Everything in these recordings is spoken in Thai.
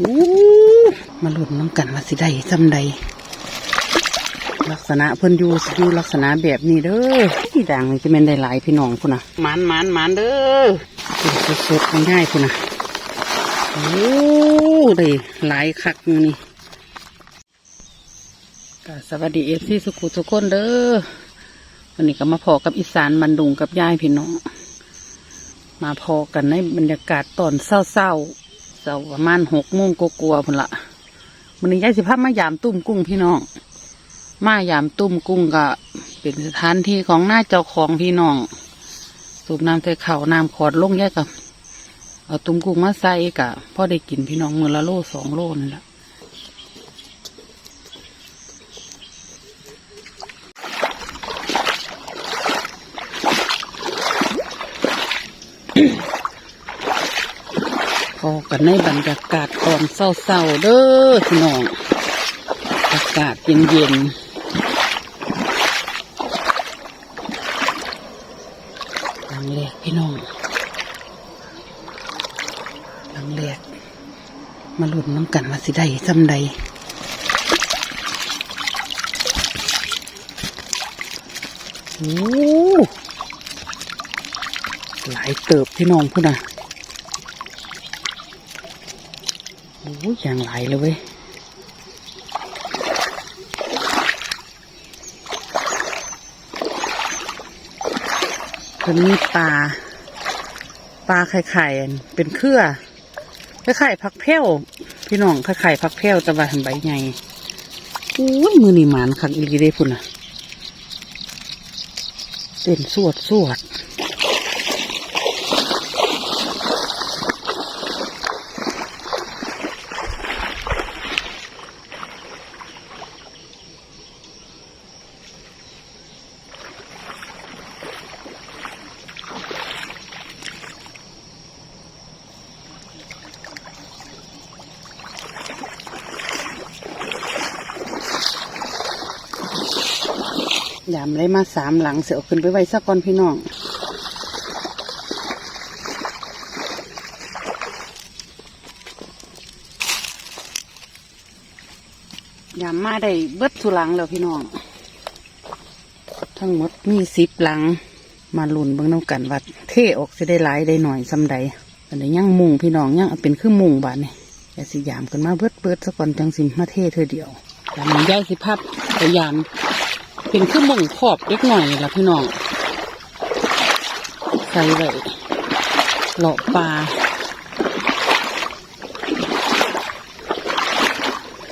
อู้มาลุ้นน้ำกันว่าสิได้จำใดลักษณะเพิ่นอยู่สิอยู่ลักษณะแบบนี้เด้อที่ด่างนี่จะเป็นได้หลายพี่น้องพุ่นน่ะหมันหมันหมันเด้อเป็นสดๆง่ายๆพุ่นน่ะโอ้ได้หลายคักอยู่นี่ก็สวัสดีเอฟซีสุขุทุกคนเด้อวันนี้ก็มาพอกับอีสานบันดุงกับยายพี่น้อง มาพอกันในบรรยากาศตอนเศร้าๆ จ้าประมาณหกโมงกลัวๆพุ่นละวันนี้ยายสิภาพมายามตุ้มกุ้งพี่น้อง มายามตุ้มกุ้งก็เป็นสถานที่ของหน้าเจ้าของพี่น้อง สูบน้ำใส่เข่าน้ำขอดลงแยกกับเอาตุ้มกุ้งมาใส่กะพ่อได้กินพี่น้องมือละโลสองโลนี่แหละ กันในบรรยากาศตอนเศร้าๆเด้อพี่น้องอากาศเย็นๆหลังแรกพี่น้องหลังแรกมาหลุ้นน้ำกันว่าสิได้จำใดโอ้หลายเติบพี่น้องพุ่นน่ะ โอ้ยอย่างหลายเลยเว้ยมันมีปลาปลาไข่ไข่เป็นเครือไข่ไข่พักแพ้วพี่น้องไข่ไข่พักแพ้วต่ว่าทำใบใหญ่อุ้ยมือนี่หมานคักอีลีได้พุ่นอะเต้นสวดสวด ยามเลยมาสามหลังเสียเอขึ้นไปไว้สักก่อนพี่น้องยามมาได้เบิดสุหลังแล้วพี่น้อง ทั้งหมดมีสิบหลัง มาลุ่นเบิ่งน้ำกันว่าเทออกจะได้หลายได้หน่อยสำใดอันนี้ยังมุงพี่น้องยังเอาเป็นคือมุงบาดนี่อย่าสิยามกันมาเบิดเบิดสักก่อนจังสิมาเทเธอเดียวแต่มันย่ายสิพับพยายาม เป็นคือมุงขอบเล็กหน่อยนี่ละพี่น้องใส่ไว้เลาะปลา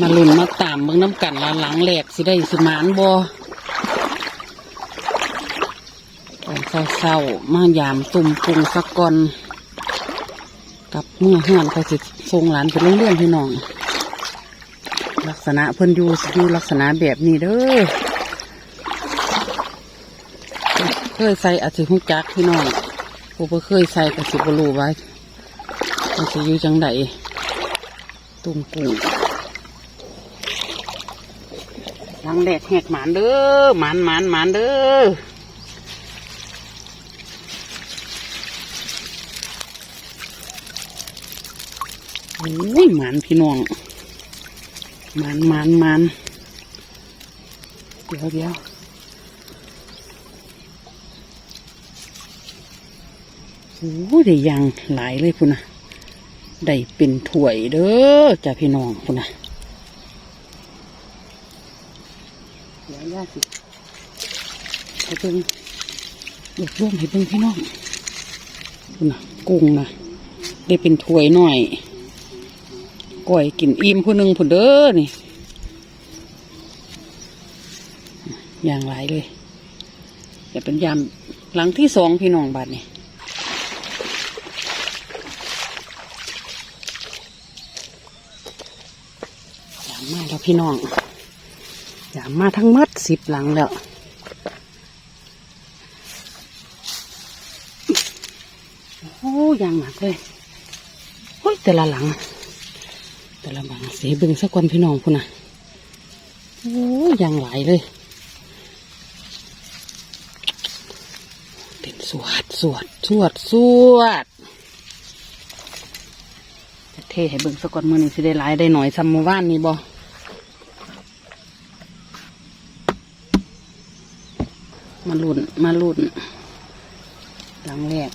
มาลุ่นมาตามเบิ่งน้ำกันละหลังแหลกสิได้สิมานบอตอนเศร้าๆมายามตุ่มปุงสักก่อนกับเมื่อเฮือนเขาสิทรงหลานเป็นเรื่องๆพี่น้อง ลักษณะเพิ่นอยู่อยู่ลักษณะแบบนี้เด้อ เคยใส่อาจสิหุจักพี่น้องผู้บ่เคยใส่ก็สิบ่รู้ไว้มันสิอยู่จังไดตุ่มกุ้งลังแดดแหกหมานเด้อหมานหมานหมานเด้อโอ้ยหมานพี่น้องหมานหมานหมานเดี๋ยวเดี๋ยว โอ้ยได้ยังหลายเลยพุ่นนะได้เป็นถ้วยเด้อจ้าพี่น้องพุ่นนะเดี๋ยวยาสิให้เบิ่งรวบรวมให้เบิ่งพี่น้องคุณน่ะกุ้งนะได้เป็นถ้วยหน่อยก้อยกินอิ่มผู้หนึ่งผู้เด้อนี่อย่างไรเลยจะเป็นยามหลังที่สองพี่น้องบัดนี่ มาแล้วพี่น้องยามมาทั้งมัดสิบหลังแล้วโอ้ยางหนักเลยโอ้ยแต่ละหลัง แต่ละหลังเสียเบึงสักวันพี่น้องพุ่นน่ะโอ้ยยางหลายเลยเต็มสวดสวดสวดสวดเทให้เบิ่งสะก่อนมือนี่สิได้หลายได้หน่อยซ้ำเมื่อวานนี่บ่ มาลุ่นมาลุ่นหลังแรก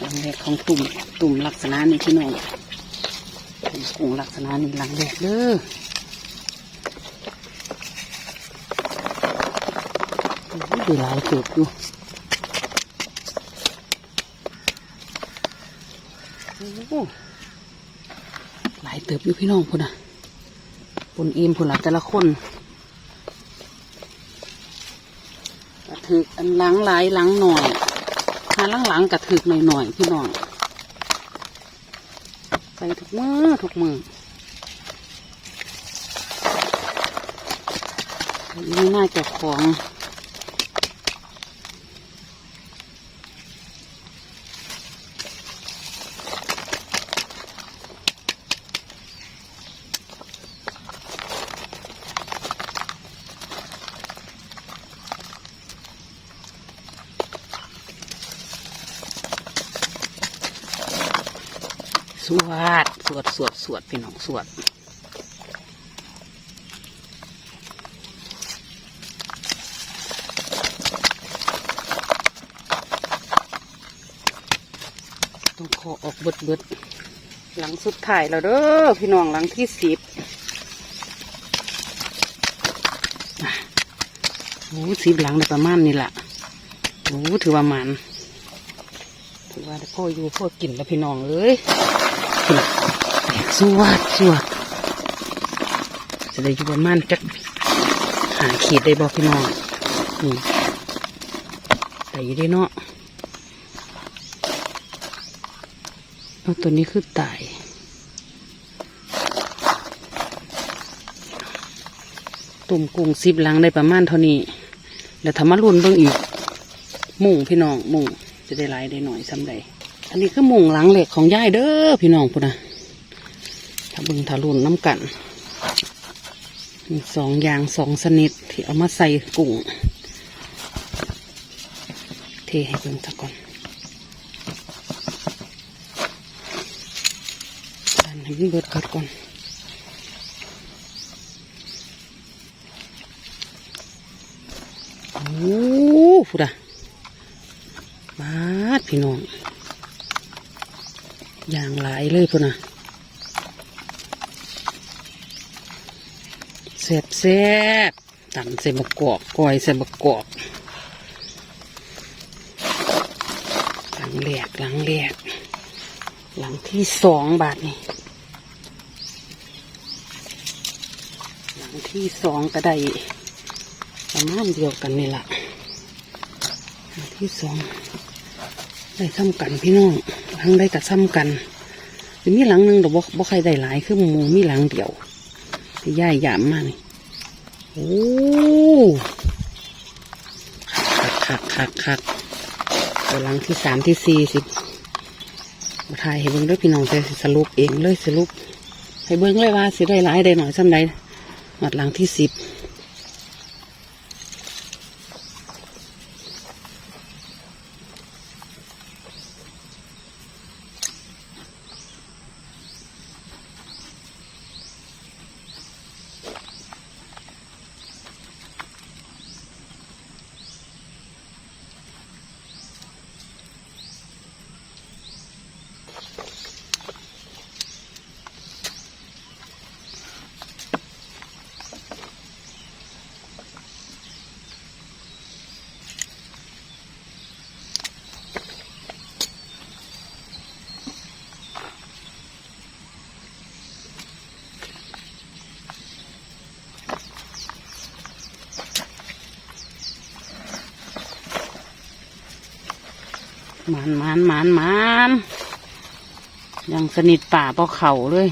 หลังแรกของตุ่มตุ่มลักษณะนี้พี่น้องกุ้งลักษณะนี้หลังแรกเด้อด้หลายเติบอยู่โอ้หลายเติบอยู่พี่น้องพุ่นอะปุ่นอิ่มพุ่นละแต่ละคนกระ ถึกอันหล้างหลายหล้างหน่อยหาหล้างหลังกระถึกหน่อยหน่อยพี่น้องใส่ทุกมือทุกมือนี่น่าจะของ วด สวด สวด สวดพี่น้องสวดต้องขอออกเบิดเบิดหลังสุดท้ายแล้วเด้อพี่น้องหลังที่สิบโอ้สิบหลังได้ประมาณนี่แหละโอ้ถือว่ามันถือว่าพ่ออยู่พ่อกินแล้วพี่น้องเอ้ย สวดสวดจะได้อยู่ประมาณจักหาขีดได้บอกพี่น้องนี่แต่อยี่ได้เนาะเอาตัวนี้คือตายตุ่มกุ้งสิบลังได้ประมาณเท่านี้แล้วทำมารุ่นเบิ่งอีก มุ่งพี่น้องมุ่งจะได้หลายได้หน่อยซ้ำใด อันนี้คือมุงหลังเหล็กของยายเด้อพี่น้องพุ่นนะถ้าบิ่งทารุนน้ำกันมีสองอย่างสองสนิทที่เอามาใส่กุ้งเทให้เบิ่งซะก่อนดันให้มันเบิดกัดก่อนโอ้พุ่นะบาดพี่น้อง อย่างหลายเลยพุ่นนะแซ่บแซ่บตำใส่บะกอกก้อยใส่บะกอกหลังแหลกหลังแหลกหลังที่สองบาทนี่หลังที่สองก็ได้ประมาณเดียวกันนี่แหละหลังที่สองได้ซ้ำกันพี่น้อง ทั้งได้กับซ้ำกันหรือมีหลังหนึ่งแต่บ่บ่ใครได้หลายคือหมูมีหลังเดียวที่ย่ายยามมากนี่โอ้คักคักคักคักตัวหลังที่สามที่สี่สิมาถ่ายให้เบิ้งด้วยพี่น้องจะสรุปเองเลยสรุปให้เบิ้งเลยว่าสิได้หลายได้หน่อยซ้ำใดหมัดหลังที่สิบ หมานหมานหมานหมานยังสนิทป่าเปาเขาเลย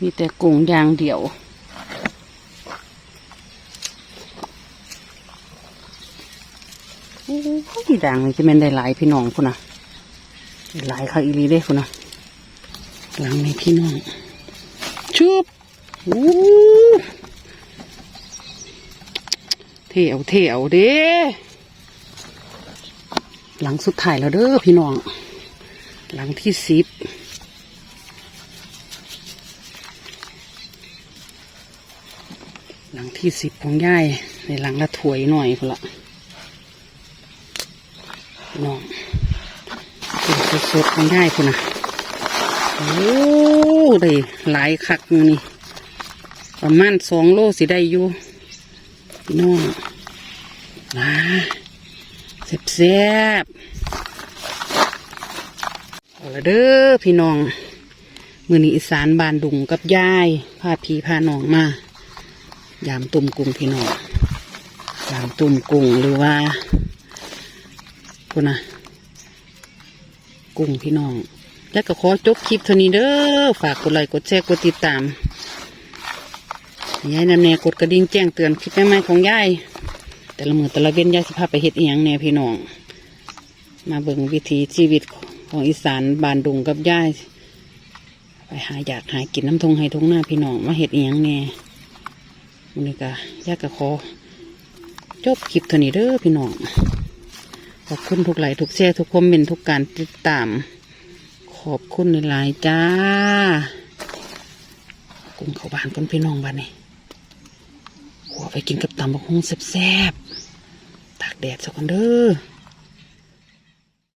มีแต่กุ้งยางเดี่ยวโอ้ยดังจะเป็นได้หลายพี่น้องคุณนะหลายค่ะอีหลีเด้คุณนะหลังนี้พี่น้องชุบโอ้เที่ยวเที่ยวเด้ หลังสุดท้ายแล้วเด้อพี่น้อง หลังที่สิบหลังที่สิบของย่ายในหลังละถวยหน่อยพละน้องสดสดของย่ายคุนะโอ้ได้หลายคักนี่ประมาณสองโลสิได้อยู่น้องมา แซ่บๆเอาละเด้อพี่น้อง มือนี้อีสานบานดุงกับยายพาพีพาน้องมา ยามตุ่มกุ้งพี่น้อง ยามตุ่มกุ้งหรือว่าพูดนะกุ้งพี่น้อง แล้วก็ขอจบคลิปเท่านี้เด้อ ฝากกดไลค์กดแชร์กดติดตามยายนำแนกดกระดิ่งแจ้งเตือนคลิปใหม่ๆของยาย แต่ละมือแต่ละเว้นยายสิพาไปเฮ็ดอีหยังแน่พี่น้อง มาเบิ่งวิถีชีวิตของอีสานบานดุงกับยายไปหาอยากหากินน้ำทงให้ทงหน้าพี่น้องมาเห็ดเอียงแหน่มันนี่ก็ยากกะขอจบคลิปเท่านี้เด้อพี่น้องขอบคุณทุกไลค์ทุกแชร์ทุกคอมเมนต์ทุกการติดตาม ขอบคุณในลน์จ้ากุ้งเขาบานกันพี่น้องบ้านนี่หัวไปกินกับตำบักฮุงแซ่บ แดดสักคนเด้อ